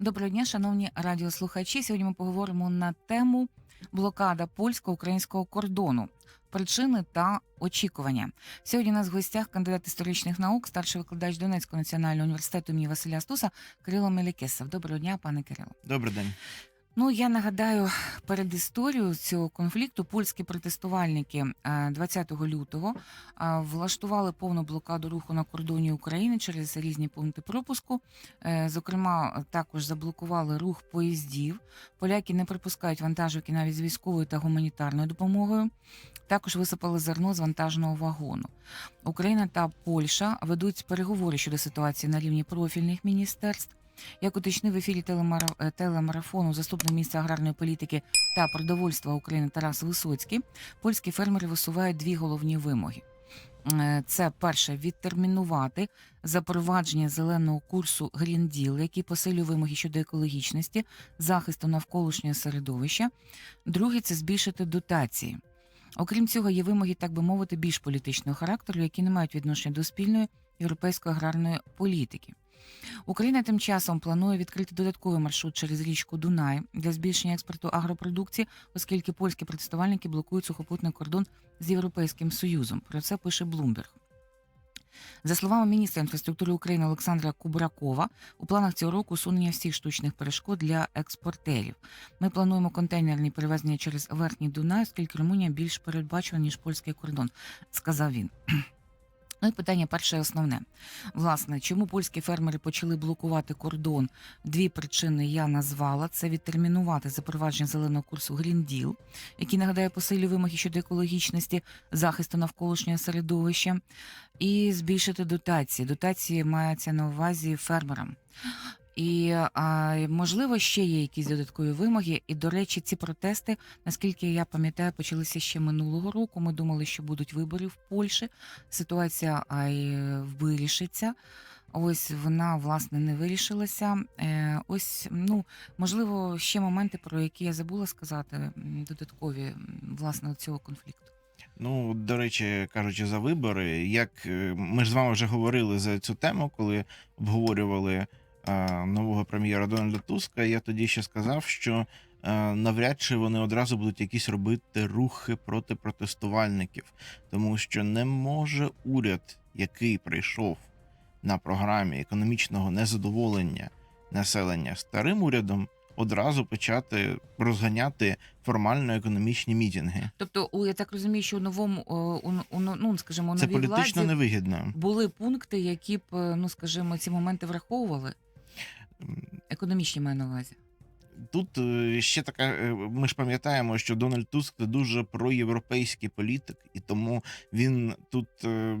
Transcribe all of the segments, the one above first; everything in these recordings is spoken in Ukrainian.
Доброго дня, шановні радіослухачі. Сьогодні ми поговоримо на тему блокада польсько-українського кордону, причини та очікування. Сьогодні у нас в гостях кандидат історичних наук, старший викладач Донецького національного університету імені Василя Стуса Кирило Мелікесов. Доброго дня, пане Кирило. Добрий день. Ну я нагадаю перед історією цього конфлікту польські протестувальники е, 20 лютого е, влаштували повну блокаду руху на кордоні України через різні пункти пропуску. Е, Зокрема, також заблокували рух поїздів. Поляки не припускають вантажівки навіть з військовою та гуманітарною допомогою. Також висипали зерно з вантажного вагону. Україна та Польща ведуть переговори щодо ситуації на рівні профільних міністерств. Як уточнив в ефірі е, телемарафону заступник міністра аграрної політики та продовольства України Тарас Висоцький, польські фермери висувають дві головні вимоги. Е, Це перше відтермінувати запровадження зеленого курсу Deal, який посилює вимоги щодо екологічності, захисту навколишнього середовища. Друге це збільшити дотації. Окрім цього, є вимоги, так би мовити, більш політичного характеру, які не мають відношення до спільної європейської аграрної політики. Україна тим часом планує відкрити додатковий маршрут через річку Дунай для збільшення експорту агропродукції, оскільки польські протестувальники блокують сухопутний кордон з Європейським Союзом. Про це пише Bloomberg. За словами міністра інфраструктури України Олександра Кубракова, у планах цього року усунення всіх штучних перешкод для експортерів. Ми плануємо контейнерні перевезення через верхній Дунай, оскільки Румунія більш передбачена, ніж польський кордон, сказав він. Ну і питання перше і основне. Власне, чому польські фермери почали блокувати кордон? Дві причини я назвала: це відтермінувати запровадження зеленого курсу Green Deal, який нагадає посилює вимоги щодо екологічності, захисту навколишнього середовища, і збільшити дотації. Дотації мається на увазі фермерам. І а, можливо ще є якісь додаткові вимоги. І до речі, ці протести, наскільки я пам'ятаю, почалися ще минулого року. Ми думали, що будуть вибори в Польщі. Ситуація а, й вирішиться. Ось вона власне не вирішилася. Е, ось ну можливо ще моменти, про які я забула сказати, додаткові власне цього конфлікту. Ну, до речі, кажучи за вибори, як е, ми ж з вами вже говорили за цю тему, коли обговорювали нового прем'єра Дональда Туска. Я тоді ще сказав, що е, навряд чи вони одразу будуть якісь робити рухи проти протестувальників, тому що не може уряд, який прийшов на програмі економічного незадоволення населення старим урядом, одразу почати розганяти формально економічні мітинги. Тобто, у я так розумію, що у новому о, у, у, ну скажімо, у Це політично владі невигідно. були пункти, які б е, ну скажімо, ці моменти враховували. Економічні маю на увазі. Тут е, ще така. е, Ми ж пам'ятаємо, що Дональд Туск це дуже проєвропейський політик, і тому він тут е,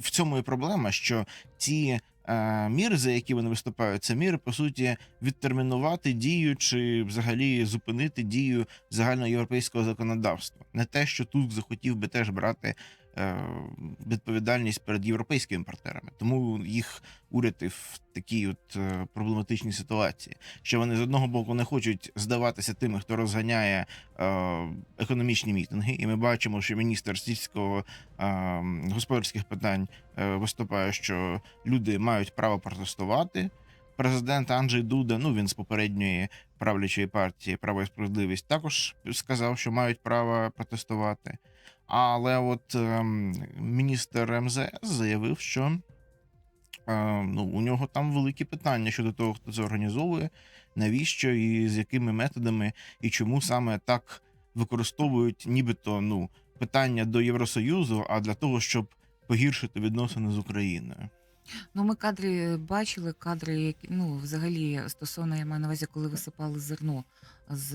в цьому і проблема, що ці міри, за які вони виступають, це міри, по суті, відтермінувати дію чи взагалі зупинити дію загальноєвропейського законодавства. Не те, що Туск захотів би теж брати. Е, Відповідальність перед європейськими партнерами, тому їх уряд і в такій от е, проблематичній ситуації що вони з одного боку не хочуть здаватися тими, хто розганяє е, економічні мітинги, і ми бачимо, що міністр сільського господарських питань виступає, що люди мають право протестувати. Президент Анджей Дуда, ну він з попередньої правлячої партії Право і справедливість, також сказав, що мають право протестувати. Але от ем, міністр МЗС заявив, що е, ну, у нього там великі питання щодо того, хто це організовує, навіщо і з якими методами, і чому саме так використовують, нібито ну, питання до Євросоюзу, а для того, щоб погіршити відносини з Україною. Ну, ми кадри бачили, кадри, які ну взагалі стосовно я маю на увазі, коли висипали зерно з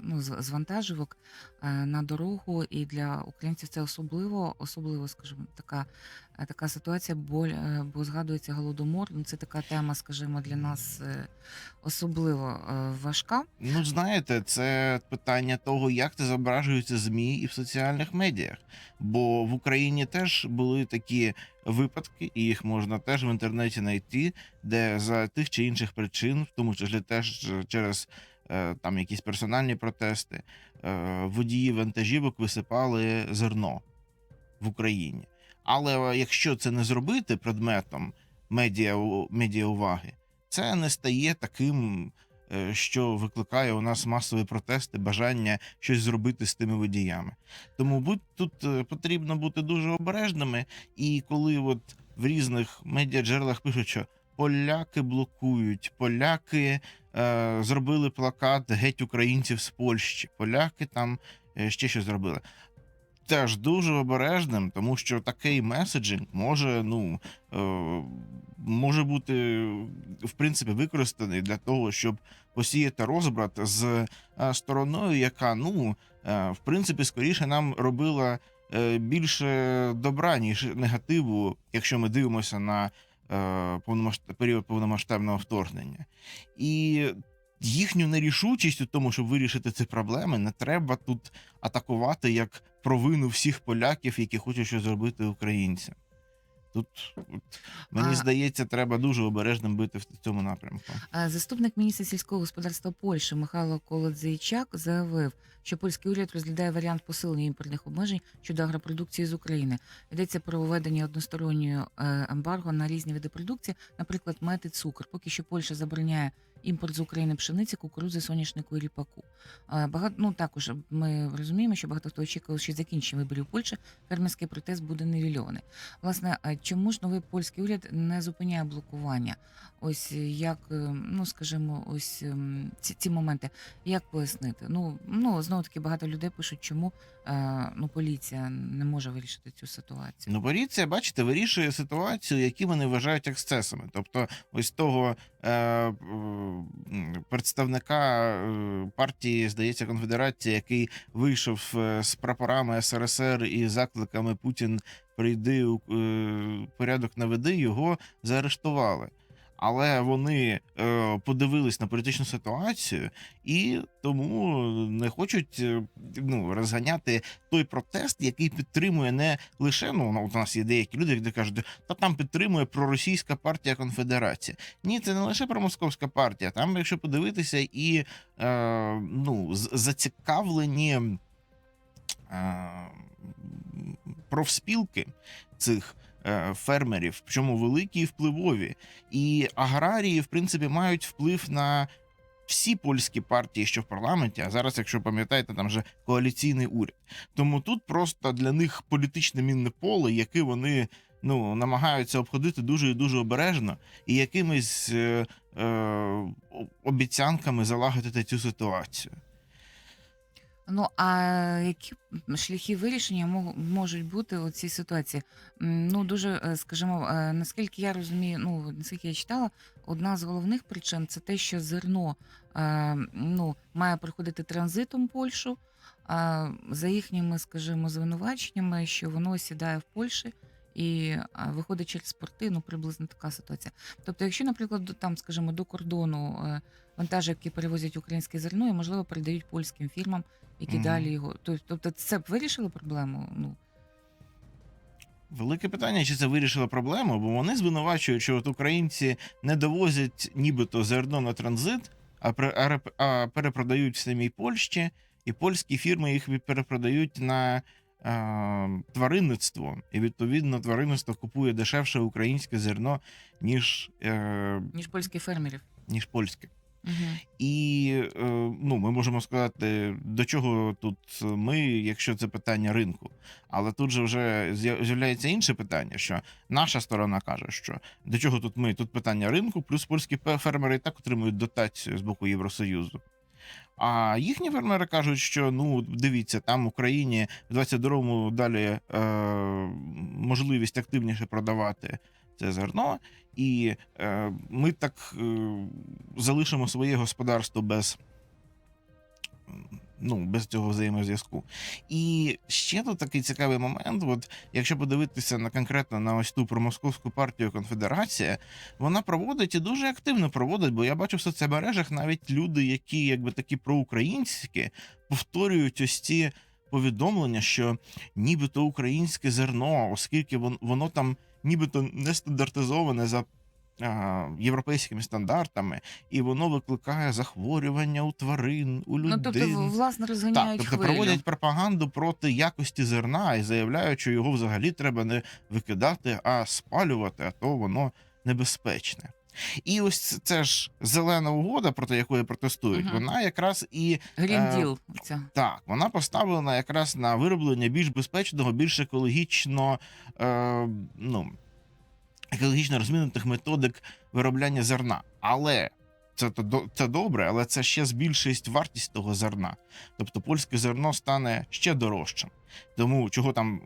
ну з, вантажівок е, на дорогу, і для українців це особливо, особливо, скажімо, така, е, така ситуація, бо, е, бо згадується голодомор. Ну, це така тема, скажімо, для нас особливо важка. Ну, знаєте, це питання того, як це зображується ЗМІ і в соціальних медіях. Бо в Україні теж були такі випадки, і їх можна теж в інтернеті знайти, де за тих чи інших причин, в тому числі теж через там якісь персональні протести, е, водії вантажівок висипали зерно в Україні. Але якщо це не зробити предметом медіа, медіа уваги, це не стає таким, е, що викликає у нас масові протести, бажання щось зробити з тими водіями. Тому будь тут е, потрібно бути дуже обережними. І коли от в різних медіаджерелах пишуть, що поляки блокують, поляки е, зробили плакат геть українців з Польщі, поляки там е, ще щось зробили. Теж дуже обережним, тому що такий меседжинг може, ну е, може бути в принципі використаний для того, щоб посіяти розбрат з е, стороною, яка ну е, в принципі скоріше нам робила е, більше добра, ніж негативу, якщо ми дивимося на період повномасштабного вторгнення. І їхню нерішучість у тому, щоб вирішити ці проблеми, не треба тут атакувати як провину всіх поляків, які хочуть щось зробити українцям. Тут мені А- здається, треба дуже обережним бити в цьому напрямку. Заступник міністра сільського господарства Польщі Михайло Колодзейчак заявив, що польський уряд розглядає варіант посилення імпортних обмежень щодо агропродукції з України. Йдеться про введення одностороннього е, ембарго на різні види продукції, наприклад, мед і цукор. Поки що Польща забороняє імпорт з України пшениці, кукурудзи, соняшнику і ріпаку. Е, Багато ну також ми розуміємо, що багато хто очікував, що закінчення виборів Польщі фермерський протест буде нівельований. Власне, чому ж новий польський уряд не зупиняє блокування? Ось як, е, ну скажімо, ось ем, ці, ці моменти, як пояснити? Ну ну знову таки багато людей пишуть, чому е, ну поліція не може вирішити цю ситуацію. Ну, поліція, бачите, вирішує ситуацію, які вони вважають ексцесами. Тобто, ось того е, представника е, партії, здається, конфедерації, який вийшов е, з прапорами СРСР і закликами Путін прийди у е, порядок наведи, його заарештували. Але вони е, подивились на політичну ситуацію і тому не хочуть е, ну, розганяти той протест, який підтримує не лише ну ну, от у нас є деякі люди, які кажуть, та там підтримує проросійська партія Конфедерація. Ні, це не лише промосковська партія. Там, якщо подивитися, і е, ну зацікавлені е, профспілки цих. Е, Фермерів, причому великі і впливові, і аграрії, в принципі, мають вплив на всі польські партії, що в парламенті, а зараз, якщо пам'ятаєте, там вже коаліційний уряд. Тому тут просто для них політичне мінне поле, яке вони ну, намагаються обходити дуже і дуже обережно, і якимись е, е, обіцянками залагодити цю ситуацію. Ну а які шляхи вирішення можуть бути у цій ситуації? Ну дуже е, скажімо, е, наскільки я розумію, ну наскільки я читала, одна з головних причин це те, що зерно е, ну має проходити транзитом Польщу. За їхніми, скажімо, звинуваченнями, що воно сідає в Польщі і виходить через порти, ну приблизно така ситуація. Тобто, якщо, наприклад, до- там, скажімо, до кордону е, вантажівки перевозять українське зерно і, можливо, передають польським фірмам, які Мгм. далі його. Тобто, тобто це б вирішило проблему? Ну Велике питання, чи це вирішило проблему, бо вони звинувачують, що от українці не довозять нібито зерно на транзит, а, при- а реп- а перепродають в самій Польщі, і польські фірми їх від- перепродають на е, тваринництво. І відповідно тваринництво купує дешевше українське зерно, ніж, е, ніж польських фермерів. ніж польське. І е, ну, ми можемо сказати, до чого тут ми, якщо це питання ринку. Але тут же вже з'являється інше питання, що наша сторона каже, що до чого тут ми? Тут питання ринку, плюс польські фермери і так отримують дотацію з боку Євросоюзу. А їхні фермери кажуть, що ну дивіться, там в Україні в 22-му далі е, можливість активніше продавати це зерно, і е, ми так е, залишимо своє господарство без. Ну, без цього взаємозв'язку. І ще тут такий цікавий момент. От якщо подивитися на конкретно на ось ту промосковську партію Конфедерація, вона проводить і дуже активно проводить, бо я бачу в соцмережах навіть люди, які якби такі проукраїнські, повторюють ось ці повідомлення, що нібито українське зерно, оскільки вон- воно там нібито не стандартизоване за а, європейськими стандартами, і воно викликає захворювання у тварин, у людей. Ну тобто, власне, Так, розганяють тобто хвилю. проводять пропаганду проти якості зерна і заявляють, що його взагалі треба не викидати, а спалювати, а то воно небезпечне. І ось це ж зелена угода, проти якої протестують, Мгм. вона якраз і Грінділ. Ця. так, вона поставлена якраз на вироблення більш безпечного, більш екологічно, е, ну, екологічно розмінутих методик виробляння зерна. Але це, це добре, але це ще збільшить вартість того зерна. Тобто польське зерно стане ще дорожчим. Тому чого там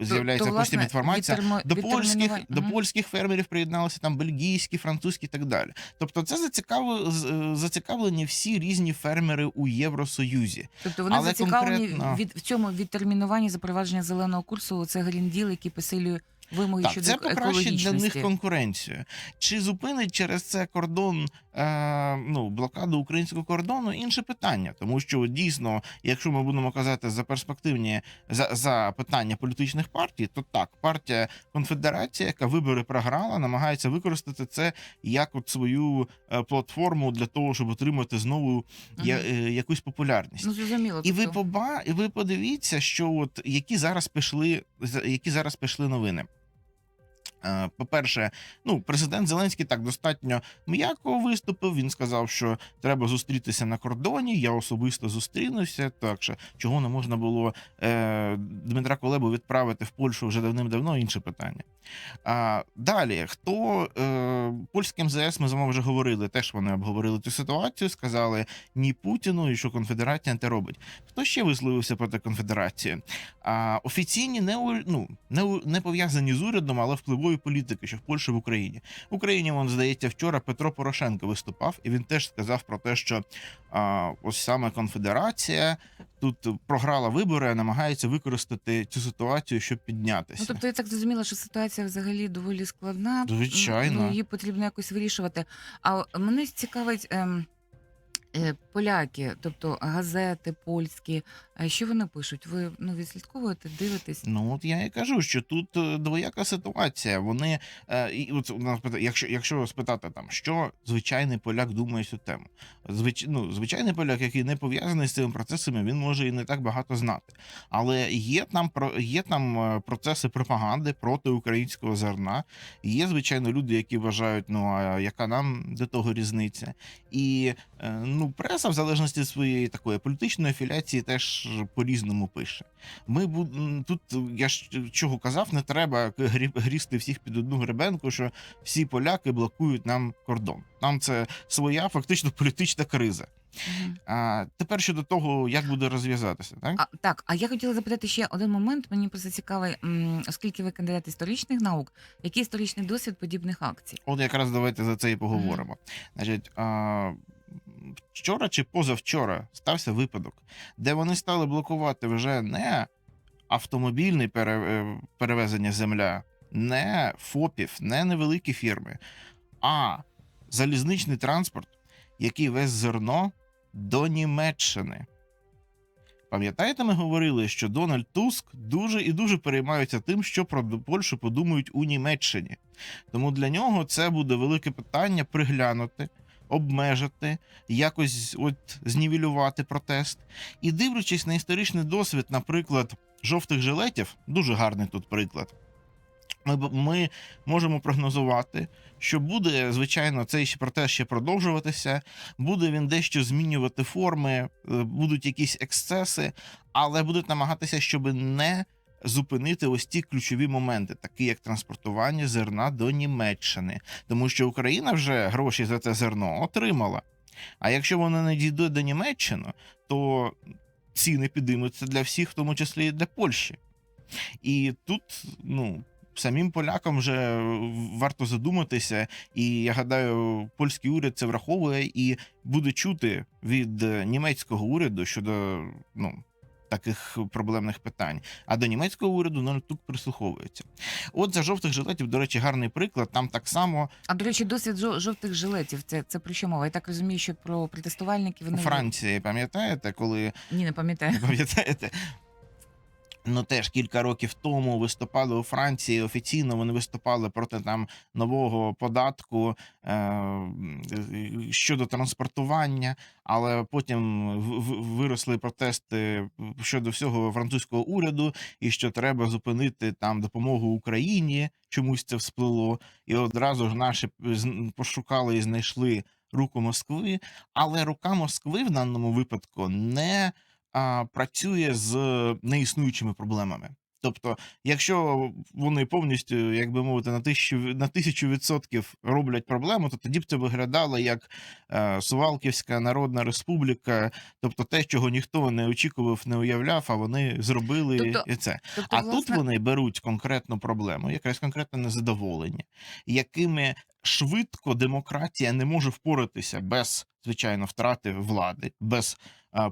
з'являється То, власне, інформація. відтермо- До польських, відтермінування- до польських фермерів приєдналися там бельгійські, французькі і так далі. Тобто, це е, зацікавлені всі різні фермери у Євросоюзі. Тобто вони Але зацікавлені конкретно- від в цьому відтермінуванні запровадження зеленого курсу. Це грінділ, який посилює вимоги Так, щодо це покращить для них конкуренцію. Чи зупинить через це кордон, е, ну, блокаду українського кордону? Інше питання, тому що дійсно, якщо ми будемо казати за перспективні за, за питання політичних партій, то так, партія Конфедерація, яка вибори програла, намагається використати це як от свою е, платформу для того, щоб отримати знову я, Мгм. е, якусь популярність. Ну зрозуміло. І ви тобто- поба, і ви подивіться, що от які зараз пішли, які зараз пішли новини. Е, По-перше, ну президент Зеленський так достатньо м'яко виступив. Він сказав, що треба зустрітися на кордоні. Я особисто зустрінуся. Так що чого не можна було е, Дмитра Колебу відправити в Польщу вже давним-давно інше питання. А далі, хто е, польське МЗС, ми з вами вже говорили. Теж вони обговорили цю ситуацію, сказали ні Путіну і що конфедерація не робить. Хто ще висловився проти конфедерації? А, офіційні не, ну, не, не пов'язані з урядом, але впливові політики, що в Польщі в Україні. В Україні, вон, здається, вчора Петро Порошенко виступав, і він теж сказав про те, що а, ось саме конфедерація тут програла вибори, а намагається використати цю ситуацію, щоб піднятися. Ну, тобто я так зрозуміла, що ситуація взагалі доволі складна. Звичайно. Ну, її потрібно якось вирішувати. А мене цікавить ем, поляки, тобто газети польські. е, Що вони пишуть? Ви ну, відслідковуєте, дивитесь? Ну от я і кажу, що тут е, двояка ситуація. Вони е, і от нас якщо, якщо спитати там, що звичайний поляк думає цю тему, звич, ну, звичайний поляк, який не пов'язаний з цими процесами, він може і не так багато знати. Але є там про є там е, процеси пропаганди проти українського зерна. Є звичайно люди, які вважають, ну а яка нам до того різниця, і е, ну преса, в залежності від своєї такої політичної афіляції, теж по-різному пише. Ми буд... тут я ж чого казав, не треба грі... грісти всіх під одну гребенку, що всі поляки блокують нам кордон. Нам це своя фактично політична криза. Мгм. А тепер щодо того, як буде розв'язатися, так? А, так, а я хотіла запитати ще один момент. Мені просто цікавий, оскільки ви кандидат історичних наук, який історичний досвід подібних акцій? От якраз давайте за це і поговоримо. Значить, а, вчора чи позавчора стався випадок, де вони стали блокувати вже не автомобільне е, перевезення земля, не ФОПів, не невеликі фірми, а залізничний транспорт, який вез зерно до Німеччини. Пам'ятаєте, ми говорили, що Дональд Туск дуже і дуже переймається тим, що про Польщу подумають у Німеччині. Тому для нього це буде велике питання приглянути, обмежити, якось от знівелювати протест. І дивлячись на історичний досвід, наприклад, жовтих жилетів, дуже гарний тут приклад. Ми, ми можемо прогнозувати, що буде, звичайно, цей протест ще продовжуватися, буде він дещо змінювати форми, е, будуть якісь ексцеси, але будуть намагатися, щоб не зупинити ось ті ключові моменти, такі як транспортування зерна до Німеччини, тому що Україна вже гроші за це зерно отримала. А якщо воно не дійде до Німеччини, то ціни підіймуться для всіх, в тому числі і для Польщі. І тут, ну. Самим полякам вже варто задуматися, і я гадаю, польський уряд це враховує і буде чути від німецького уряду щодо ну таких проблемних питань. А до німецького уряду ну, тут прислуховується. От за жовтих жилетів, до речі, гарний приклад. Там так само А до речі, досвід жовтих жилетів. Це, це про що мова? Я так розумію, що про протестувальників у Франції, пам'ятаєте, коли ні, не пам'ятаю. пам'ятаєте? Ну, теж кілька років тому виступали у Франції. Офіційно вони виступали проти там нового податку е, щодо транспортування, але потім виросли протести щодо всього французького уряду, і що треба зупинити там допомогу Україні. Чомусь це всплило, і одразу ж наші пошукали і знайшли руку Москви. Але рука Москви в даному випадку не а, працює з неіснуючими проблемами. Тобто, якщо вони повністю, як би мовити, на тисячу на тисячу відсотків роблять проблему, то тоді б це виглядало як е, Сувалківська Народна Республіка, тобто те, чого ніхто не очікував, не уявляв, а вони зробили Тобто, і це. Тобто, А тут вони беруть конкретну проблему, якесь конкретне незадоволення, якими швидко демократія не може впоратися без звичайно втрати влади, без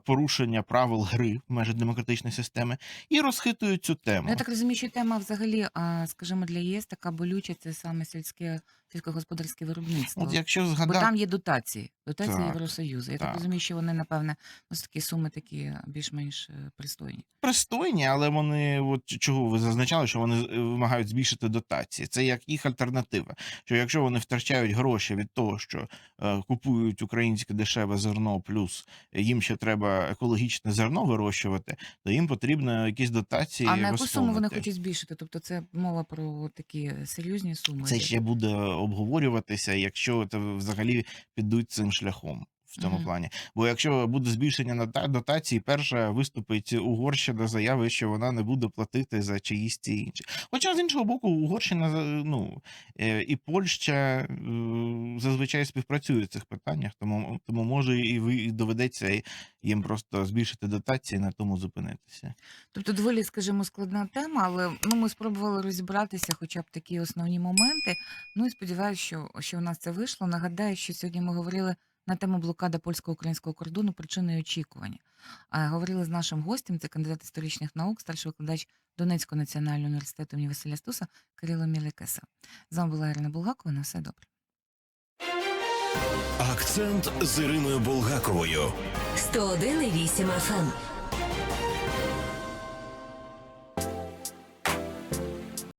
порушення правил гри в межах демократичної системи, і розхитують цю тему. Ну, я так розумію, що тема взагалі, скажімо, для ЄС така болюча, це саме сільське сільськогосподарське виробництво. От якщо Бо там є дотації, дотації Так, Євросоюзу. Я так. так. розумію, що вони, напевне, ось такі суми такі більш-менш е, пристойні. пристойні, але вони от чого ви зазначали, що вони е, вимагають збільшити дотації. Це як їх альтернатива. Що якщо вони втрачають гроші від того, що е, купують українське дешеве зерно, плюс їм ще треба екологічне зерно вирощувати, то їм потрібно якісь дотації. а на яку суму вони хочуть збільшити? Тобто це мова про такі серйозні суми. Це ще буде обговорюватися, якщо це взагалі підуть цим шляхом. В цьому Мгм. плані, бо якщо буде збільшення дотацій, перша виступить Угорщина заяви, що вона не буде платити за чиїсь ці інші. Хоча з іншого боку, Угорщина ну е, і Польща е, зазвичай співпрацюють в цих питаннях, тому тому може і і доведеться їм просто збільшити дотації, на тому зупинитися. Тобто доволі, скажімо, складна тема, але ну ми спробували розібратися, хоча б такі основні моменти. Ну і сподіваюся, що, що у нас це вийшло. Нагадаю, що сьогодні ми говорили на тему блокади польсько-українського кордону, причини і очікування. А говорили з нашим гостем, це кандидат історичних наук, старший викладач Донецького національного університету імені Василя Стуса Кирило Мілікеса. З вами була Ірина Булгакова. На все добре. Акцент з Іриною Булгаковою. 101,8 FM.